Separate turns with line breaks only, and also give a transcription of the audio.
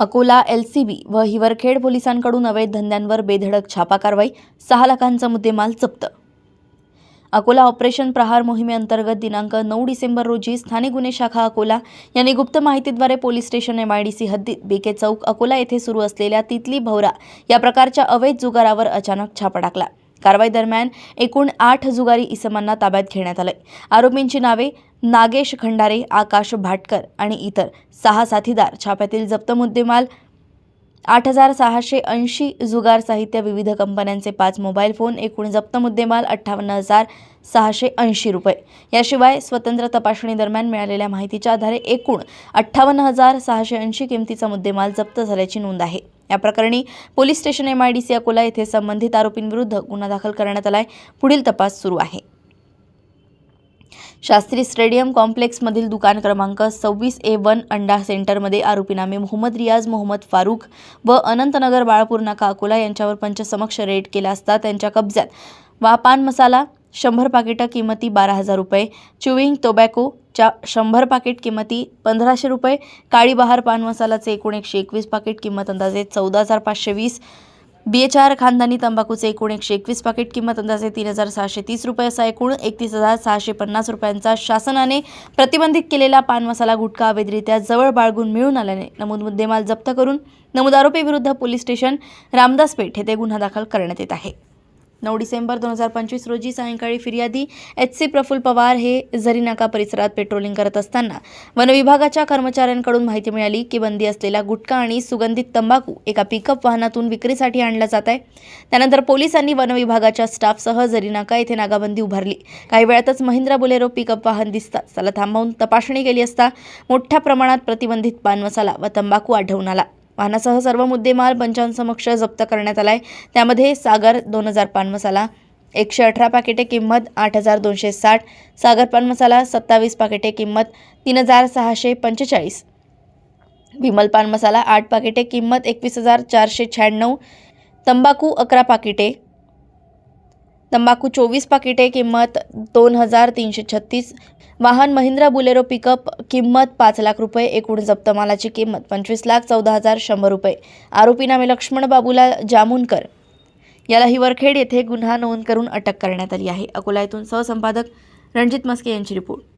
Akola LCB व हिवरखेड पोलिसांकडून अवैध धंद्यांवर बेधडक छापा कारवाई सहा लाखांचा मुद्देमाल जप्त. अकोला ऑपरेशन प्रहार मोहिमेअंतर्गत दिनांक नऊ डिसेंबर रोजी स्थानिक गुन्हे शाखा अकोला यांनी गुप्त माहितीद्वारे police station M I D C हद्दीत बीके चौक अकोला येथे सुरू असलेल्या तितली भवरा या प्रकारच्या अवैध जुगारावर अचानक छापा टाकला. कारवाई दरम्यान एकूण आठ जुगारी इसमांना ताब्यात घेण्यात आलंय. आरोपींची नावे नागेश खंडारे आकाश भाटकर आणि इतर सहा साथीदार छाप्यातील जप्त मुद्देमाल आठ हजार सहाशे ऐंशी जुगार साहित्य विविध कंपन्यांचे पाच मोबाईल फोन एकूण जप्त मुद्देमाल अठ्ठावन्न हजार सहाशे ऐंशी रुपये. याशिवाय स्वतंत्र तपासणी दरम्यान मिळालेल्या माहितीच्या आधारे एकूण अठ्ठावन्न हजार सहाशे ऐंशी किमतीचा मुद्देमाल जप्त झाल्याची नोंद आहे. या प्रकरणी पोलीस स्टेशन एमआयडीसी अकोला येथे संबंधित आरोपींविरुद्ध गुन्हा दाखल करण्यात आलाय. पुढील तपास सुरू आहे. शास्त्री स्टेडियम कॉम्प्लेक्समधील दुकान क्रमांक सव्वीस ए वन अंडा सेंटरमध्ये आरोपी नामे मोहम्मद रियाज मोहम्मद फारूक व अनंतनगर बाळापूर नाका अकोला यांच्यावर पंचसमक्ष रेड केला असता त्यांच्या कब्जात वा पान मसाला शंभर पाकिटं किंमती बारा हजार रुपये च्युईंग टोबॅकोच्या शंभर पाकिट किंमती पंधराशे रुपये काळीबहार पान मसालाचे एकूण एकशे एकवीस पाकिट किंमत अंदाजे चौदा हजार पाचशे वीस बी एच आर खानदानी तंबाखूचे एकूण एकशे एकवीस पाकिट किंमत अंदाजे तीन हजार सहाशे तीस रुपये असा एकूण एकतीस हजार सहाशे पन्नास रुपयांचा शासनाने प्रतिबंधित केलेला पान मसाला गुटखा अवैधरित्या जवळ बाळगून मिळून आल्याने नमूद मुद्देमाल जप्त करून नमूद आरोपीविरुद्ध पोलीस स्टेशन रामदास पेठ येथे गुन्हा दाखल करण्यात येत आहे. नऊ डिसेंबर दोन हजार पंचवीस रोजी सायंकाळी फिर्यादी एच सी प्रफुल पवार हे झरीनाका परिसरात पेट्रोलिंग करत असताना वनविभागाच्या कर्मचाऱ्यांकडून माहिती मिळाली की बंदी असलेला गुटखा आणि सुगंधित तंबाखू एका पिकअप वाहनातून विक्रीसाठी आणला जात आहे. त्यानंतर पोलिसांनी वनविभागाच्या स्टाफसह झरीनाका येथे नागाबंदी उभारली. काही वेळातच महिंद्रा बोलेरो पिकअप वाहन दिसताच त्याला थांबवून तपासणी केली असता मोठ्या प्रमाणात प्रतिबंधित पान मसाला व तंबाखू आढळून आला. वाहनासह सर्व मुद्देमाल पंचांसमक्ष जप्त करण्यात आला आहे त्यामध्ये सागर दोन हजार पान मसाला एकशे अठरा पाकिटे किंमत आठ हजार दोनशे साठ सागर पान मसाला सत्तावीस पाकिटे किंमत तीन हजार सहाशे पंचेचाळीस विमल पान मसाला आठ पाकिटे किंमत एकवीस हजार चारशे शहाण्णव तंबाखू अकरा पाकिटे तंबाखू चोवीस पाकिटे किंमत दोन हजार तीनशे छत्तीस. वाहन महिंद्रा बुलेरो पिकअप किंमत पाच लाख रुपये. एकूण जप्त मालाची किंमत पंचवीस लाख चौदा हजार शंभर रुपये. आरोपी नामे लक्ष्मण बाबूला जामुनकर. याला हिवरखेड येथे गुन्हा नोंद करून अटक करण्यात आली आहे. अकोला येथून सहसंपादक रणजित मस्के यांची रिपोर्ट.